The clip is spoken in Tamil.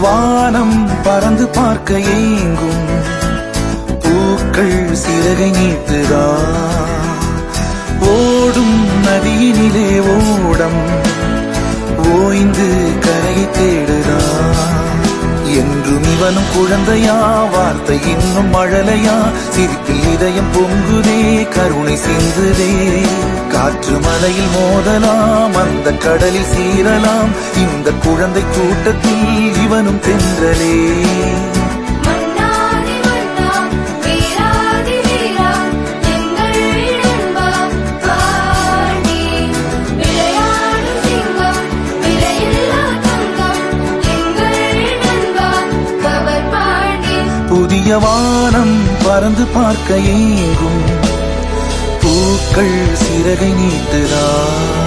வானம் பறந்து பார்க்க ஏங்கும். பூக்கள் சிறகை நீட்டுதா. ஓடும் நதியினிலே ஓடம். ஓய்ந்து கரையை தேடுதா. என்றும் இவனும் குழந்தையா வார்த்தை இன்னும் மழலையா சிரிப்பில் இதயம் பொங்குதே கருணை சிந்துதே. காற்று மலையில் மோதலாம் அந்த கடலில் சீரலாம் இந்த குழந்தை கூட்டத்தில் இவனும் தென்றலே. புதிய வானம் பறந்து பார்க்க ஏங்கும். பூக்கள் சிறகை நீட்டுதா.